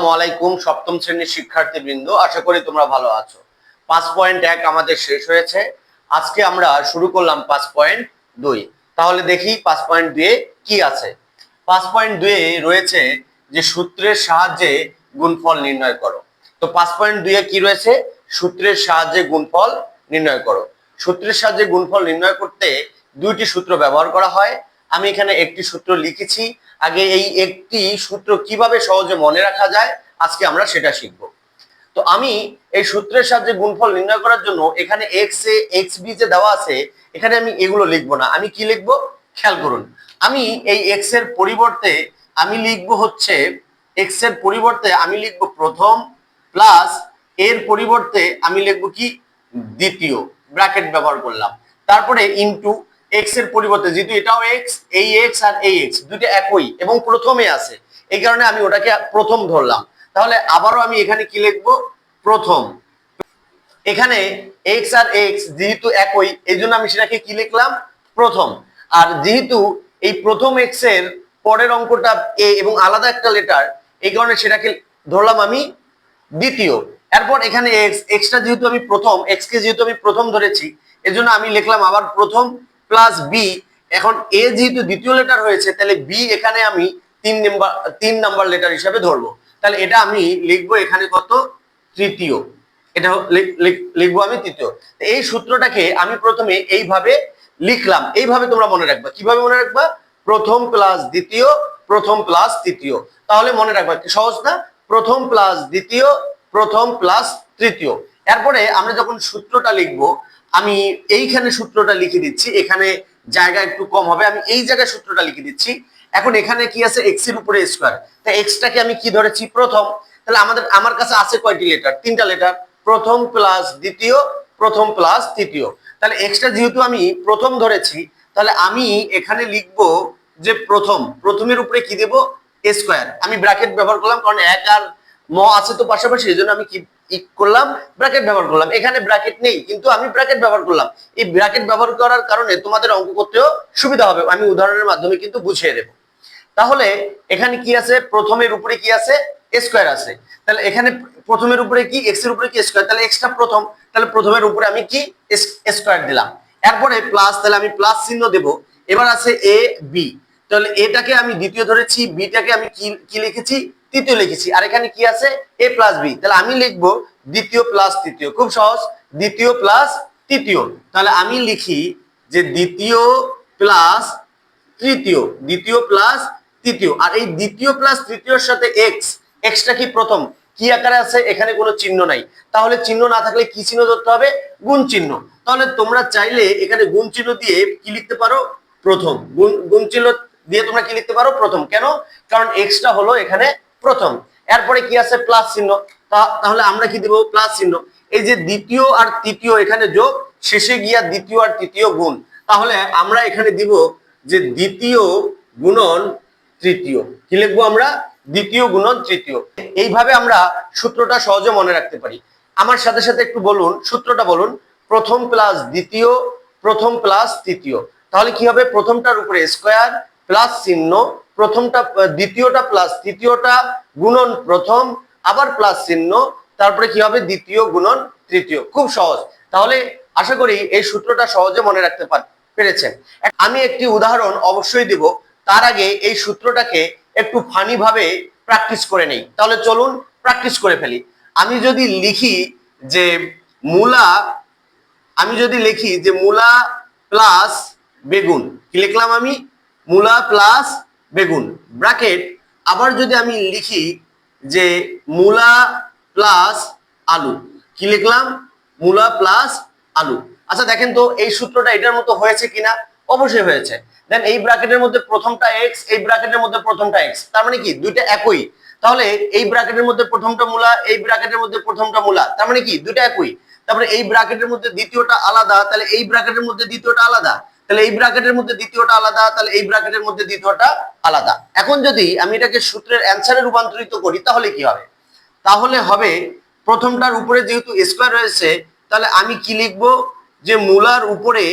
আসসালামু আলাইকুম, সপ্তম শ্রেণির শিক্ষার্থীবৃন্দ, আশা করি তোমরা ভালো আছো। পাঁচ পয়েন্ট এক আমাদের শেষ হয়েছে। আজকে আমরা শুরু করলাম পাঁচ পয়েন্ট দুই। তাহলে দেখি পাঁচ পয়েন্ট দুয়ে কি আছে। পাঁচ পয়েন্ট দুয়ে রয়েছে যে সূত্রের সাহায্যে গুণফল নির্ণয় করো। তো পাঁচ পয়েন্ট দুয়ে কি রয়েছে? সূত্রের সাহায্যে গুণফল নির্ণয় করো। সূত্রের সাহায্যে গুণফল নির্ণয় করতে দুইটি সূত্র ব্যবহার করা হয়। আমি এখানে একটি সূত্র লিখেছি আগে এই একটি সূত্র কীভাবে সহজে মনে রাখা যায়, আজকে আমরা সেটা শিখব। তো আমি এই সূত্রের সাহায্যে গুণফল নির্ণয় করার জন্য এখানে এক্স এ এক্স বি যে দেওয়া আছে, এখানে আমি এগুলো লিখব না। আমি কি লিখব? খেয়াল করুন। আমি এই এক্সের পরিবর্তে আমি লিখব হচ্ছে এক্সের পরিবর্তে আমি লিখব প্রথম প্লাস এর পরিবর্তে আমি লিখব কি? দ্বিতীয়। ব্র্যাকেট ব্যবহার করলাম। তারপরে ইনটু এক্সের পরিবর্তে, যেহেতু এটাও এক্স এই এক্স আর এই এক্স দুটো একই এবং প্রথমে আছে। এই কারণে আমি ওটাকে প্রথম ধরলাম। তাহলে আবারও আমি এখানে কি লিখব? প্রথম। এখানে এক্স আর এক্স যেহেতু একই এই জন্য আমি সেটাকে কি লিখলাম? প্রথম। আর যেহেতু এই প্রথম এক্সের পরের অঙ্কটা এ এবং আলাদা একটা লেটার এই কারণে সেটাকে ধরলাম আমি দ্বিতীয়। এরপর এখানে এক্স এক্সটা যেহেতু আমি প্রথম এক্স কে যেহেতু আমি প্রথম ধরেছি, এজন্য আমি লিখলাম আবার প্রথম প্লাস বি এখন এ যেহেতু দ্বিতীয় লেটার হয়েছে, তাহলে বি এখানে আমি তিন নাম্বার তিন নাম্বার লেটার হিসাবে ধরবো। তাহলে এটা আমি লিখব এখানে কত? তৃতীয়। এটা লিখ- লিখ- লিখব আমি তৃতীয়। এই সূত্রটাকে আমি প্রথমে এইভাবে লিখলাম। এইভাবে তোমরা মনে রাখবা। কীভাবে মনে রাখবা? প্রথম প্লাস দ্বিতীয়, প্রথম প্লাস তৃতীয়। তাহলে মনে রাখবা সহজ না? প্রথম প্লাস দ্বিতীয়, প্রথম প্লাস তৃতীয়। এরপরে আমরা যখন সূত্রটা লিখব আমি এইখানে সূত্রটা লিখে দিচ্ছি, এখানে জায়গা একটু কম হবে, আমি এই জায়গায় সূত্রটা লিখে দিচ্ছি। এখন এখানে কি আছে? এক্সের উপরে স্কোয়ার তা এক্সটাকে আমি কি ধরেছি? প্রথম, তাহলে আমাদের, আমার কাছে আছে কয়টি লেটার তিনটা লেটার প্রথম প্লাস দ্বিতীয়, প্রথম প্লাস তৃতীয়। তাহলে এক্সটা যেহেতু আমি প্রথম ধরেছি, তাহলে আমি এখানে লিখব যে প্রথম, প্রথমের উপরে কি দেব? স্কোয়ার আমি ব্র্যাকেট ব্যবহার করলাম, কারণ এক আর ম আছে তো পাশাপাশি এই জন্য আমি কি ই করলাম ব্র্যাকেট ব্যবহার করলাম। এখানে ব্র্যাকেট নেই, কিন্তু আমি ব্র্যাকেট ব্যবহার করলাম। এই ব্র্যাকেট ব্যবহার করার কারণে তোমাদের অঙ্ক করতেও সুবিধা হবে। আমি উদাহরণের মাধ্যমে কিন্তু বুঝিয়ে দেবো। তাহলে এখানে কি আছে? প্রথমের উপরে কি আছে? স্কোয়ার আছে। তাহলে এখানে প্রথমের উপরে কি? এক্সের উপরে কি স্কোয়ার তাহলে এক্সটা প্রথম। তাহলে প্রথমের উপরে আমি কি? স্কোয়ার দিলাম। এরপরে প্লাস তাহলে আমি প্লাস চিহ্ন দেব। এবার আছে এ বি তাহলে এটাকে আমি দ্বিতীয় ধরেছি বিটাকে আমি কি লিখেছি? তৃতীয় লিখেছি। আর এখানে কি আছে? এ প্লাস বি তাহলে আমি লিখব দ্বিতীয় প্লাস তৃতীয়। খুব সহজ। দ্বিতীয় প্লাস তৃতীয়। তাহলে আমি লিখি যে দ্বিতীয় প্লাস তৃতীয়। দ্বিতীয় প্লাস তৃতীয়। আর এই দ্বিতীয় প্লাস তৃতীয়র সাথে এক্স এক্সটা কি প্রথম? কি আকারে আছে? এখানে কোনো চিহ্ন নাই। তাহলে চিহ্ন না থাকলে কি চিহ্ন ধরতে হবে? গুণ চিহ্ন। তাহলে তোমরা চাইলে এখানে গুণ চিহ্ন দিয়ে কি লিখতে পারো? প্রথম। গুণ গুণ চিহ্ন দিয়ে তোমরা কি লিখতে পারো? প্রথম। কেন? কারণ এক্সটা হলো এখানে প্রথম। এরপরে কি আছে? প্লাস চিহ্ন। তাহলে আমরা কি দেবো? প্লাস চিহ্ন। এই যে দ্বিতীয় আর তৃতীয়, এখানে যোগ, শেষে গিয়া দ্বিতীয় আর তৃতীয় গুণ। তাহলে আমরা এখানে দিব যে দ্বিতীয় গুণন তৃতীয়। কি লিখব আমরা? দ্বিতীয় গুণন তৃতীয়। এইভাবে আমরা সূত্রটা সহজে মনে রাখতে পারি। আমার সাথে সাথে একটু বলুন, সূত্রটা বলুন। প্রথম প্লাস দ্বিতীয়, প্রথম প্লাস তৃতীয়। তাহলে কি হবে? প্রথমটার উপরে স্কোয়ার প্লাস চিহ্ন প্রথমটা দ্বিতীয়টা প্লাস তৃতীয়টা গুণন প্রথম, আবার প্লাস চিহ্ন, তারপরে কি হবে? দ্বিতীয় গুণন তৃতীয়। খুব সহজ। তাহলে আশা করি এই সূত্রটা সহজে মনে রাখতে পার পেরেছেন। আমি একটি উদাহরণ অবশ্যই দেব। তার আগে এই সূত্রটাকে একটু ফানি ভাবে প্র্যাকটিস করে নেই। তাহলে চলুন প্র্যাকটিস করে ফেলি। আমি যদি লিখি যে মূলা, আমি যদি লিখি যে মূলা প্লাস বেগুন, কি লিখলাম আমি? মূলা প্লাস বেগুন। ব্র্যাকেট, আবার যদি আমি লিখি যে মূলা প্লাস আলু। কি লিখলাম? মূলা প্লাস আলু। আচ্ছা দেখেন তো এই সূত্রটা এটার মতো হয়েছে কিনা? অবশ্যই হয়েছে। দেন এই ব্র্যাকেটের মধ্যে প্রথমটা এক্স এই ব্র্যাকেটের মধ্যে প্রথমটা এক্স তার মানে কি? দুইটা একই। তাহলে এই ব্র্যাকেটের মধ্যে প্রথমটা মূলা, এই ব্র্যাকেটের মধ্যে প্রথমটা মূলা। তার মানে কি? দুইটা একই। তারপরে এই ব্র্যাকেটের মধ্যে দ্বিতীয়টা আলাদা। তাহলে এই ব্র্যাকেটের মধ্যে দ্বিতীয়টা আলাদা। তাহলে এই ব্র্যাকেটের মধ্যে দ্বিতীয়টা আলাদা, তাহলে এই ব্র্যাকেটের মধ্যে দ্বিতীয়টা আলাদা। এখন যদি আমি এটাকে সূত্রের অ্যান্সারে রূপান্তরিত করি, তাহলে কি হবে? তাহলে হবে প্রথমটার উপরে যেহেতু স্কোয়ার রয়েছে, তাহলে আমি কি লিখব? যে মূলার উপরে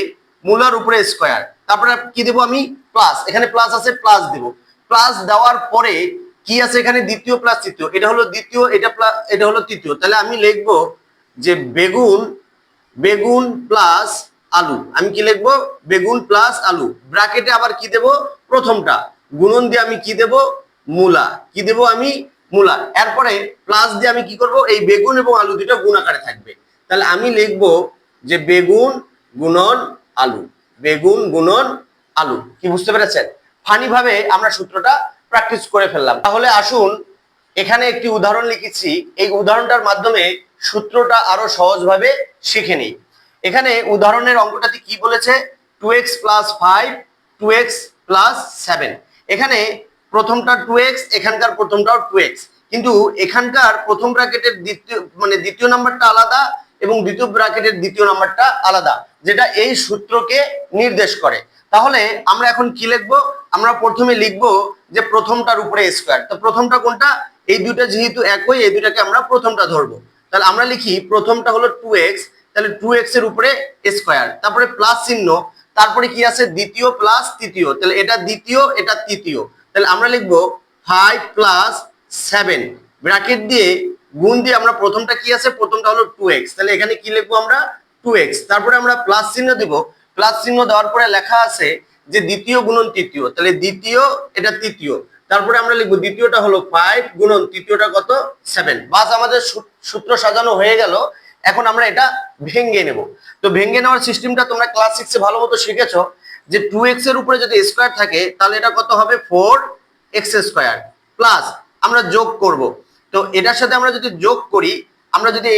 মূলার উপরে স্কোয়ার তারপরে কি দেবো আমি? প্লাস এখানে প্লাস আছে প্লাস দেব। প্লাস দেওয়ার পরে কি আছে এখানে? দ্বিতীয় প্লাস তৃতীয়। এটা হলো দ্বিতীয়, এটা এটা হলো তৃতীয়। তাহলে আমি লিখব যে বেগুন বেগুন প্লাস আলু। আমি কি লিখব? বেগুন প্লাস আলু। ব্র্যাকেটে আবার কি দেব? প্রথমটা। গুণন দিয়ে আমি কি দেব? মূলা। কি দেব আমি? মূলা। এরপরে প্লাস দিয়ে আমি কি করব? এই বেগুন এবং আলু দুটো গুণ আকারে থাকবে। তাহলে আমি লিখব যে বেগুন গুণন আলু। বেগুন গুণন আলু। কি বুঝতে পেরেছেন? ফানি ভাবে আমরা সূত্রটা প্র্যাকটিস করে ফেললাম। তাহলে আসুন এখানে একটি উদাহরণ লিখেছি। এই উদাহরণটার মাধ্যমে সূত্রটা আরও সহজভাবে শিখে নিই। এখানে উদাহরণের অঙ্কটাতে কি বলেছে? Two X plus five two X plus seven এখানে প্রথমটা টু এক্স এখানকার প্রথমটাও টু এক্স কিন্তু এখানকার প্রথম ব্র্যাকেটের দ্বিতীয় মানে দ্বিতীয় নাম্বারটা আলাদা এবং দ্বিতীয় ব্র্যাকেটের দ্বিতীয় নাম্বারটা আলাদা, যেটা এই সূত্রকে নির্দেশ করে। তাহলে আমরা এখন কি লিখব? আমরা প্রথমে লিখব যে প্রথমটার উপরে স্কোয়ার তো প্রথমটা কোনটা? এই দুইটা যেহেতু একই, এই দুইটাকে আমরা প্রথমটা ধরবো। তাহলে আমরা লিখি প্রথমটা হলো টু এক্স তাহলে টু এক্সের উপরে স্কোয়ার তারপরে প্লাস চিহ্ন, তারপরে কি আছে? দ্বিতীয় প্লাস তৃতীয়। তাহলে এটা দ্বিতীয়, এটা তৃতীয়। তাহলে আমরা লিখব ফাইভ প্লাস সেভেন ব্র্যাকেট দিয়ে গুণ দিয়ে আমরা প্রথমটা কি আছে? প্রথমটা হলো টু এক্স তাহলে এখানে কি লিখব আমরা? টু এক্স তারপরে আমরা প্লাস চিহ্ন দিব। প্লাস চিহ্ন দেওয়ার পরে লেখা আছে যে দ্বিতীয় গুণন তৃতীয়। তাহলে দ্বিতীয়, এটা তৃতীয়। তারপরে আমরা লিখব দ্বিতীয়টা হলো ফাইভ গুণন তৃতীয়টা কত? সেভেন বাস আমাদের সূত্র সাজানো হয়ে গেল। এখন আমরা এটা ভেঙ্গে নেব। তো ভেঙ্গে নেওয়ার সিস্টেমটা তোমরা ক্লাস সিক্সে ভালো মতো শিখেছো যে টু এক্সের উপরে যদি স্কোয়ার থাকে, তাহলে এটা কত হবে? ফোর এক্স স্কোয়ার প্লাস আমরা যোগ করব। তো এটার সাথে আমরা যদি যোগ করি, আমরা যদি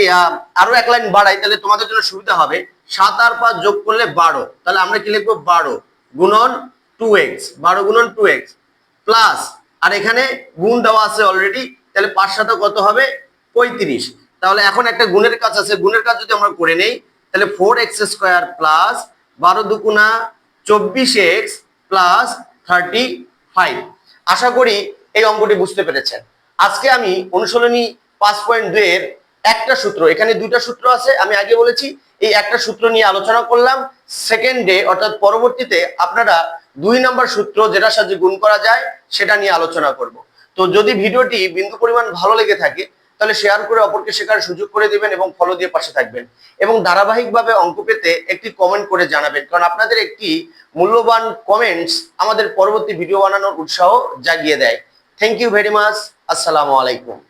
আরও এক লাইন বাড়াই, তাহলে তোমাদের জন্য সুবিধা হবে সাত আর পাঁচ যোগ করলে বারো। তাহলে আমরা কি লিখব? বারো গুণন টু এক্স বারো গুণন টু এক্স প্লাস আর এখানে গুণ দেওয়া আছে অলরেডি তাহলে পাঁচ সাথে কত হবে? পঁয়ত্রিশ। তাহলে এখন একটা গুণের কাজ আছে। গুণের কাজ যদি আমরা করে নেই, তাহলে ফোর এক্স স্কোয়ার প্লাস বারো দুগুণা চব্বিশ এক্স প্লাস থার্টি ফাইভ আশা করি এই অঙ্কটি বুঝতে পেরেছেন। আজকে আমি অনুশীলনী পাঁচ পয়েন্ট দুইয়ের একটা সূত্র, এখানে দুইটা সূত্র আছে, আমি আগে বলেছি, এই একটা সূত্র নিয়ে আলোচনা করলাম। সেকেন্ড ডে অর্থাৎ পরবর্তীতে আপনারা দুই নম্বর সূত্র যেটার সাহায্যে গুণ করা যায়, সেটা নিয়ে আলোচনা করব। তো যদি ভিডিওটি বিন্দু পরিমাণ ভালো লেগে থাকে তাহলে শেয়ার করে অপরকে শেখার সুযোগ করে দিবেন এবং ফলো দিয়ে পাশে থাকবেন। এবং ধারাবাহিকভাবে অঙ্ক পেতে একটি কমেন্ট করে জানাবেন। কারণ আপনাদের একটি মূল্যবান কমেন্টস আমাদের পরবর্তী ভিডিও বানানোর উৎসাহ জাগিয়ে দেয়। থ্যাংক ইউ ভেরি মাচ আসসালামু আলাইকুম।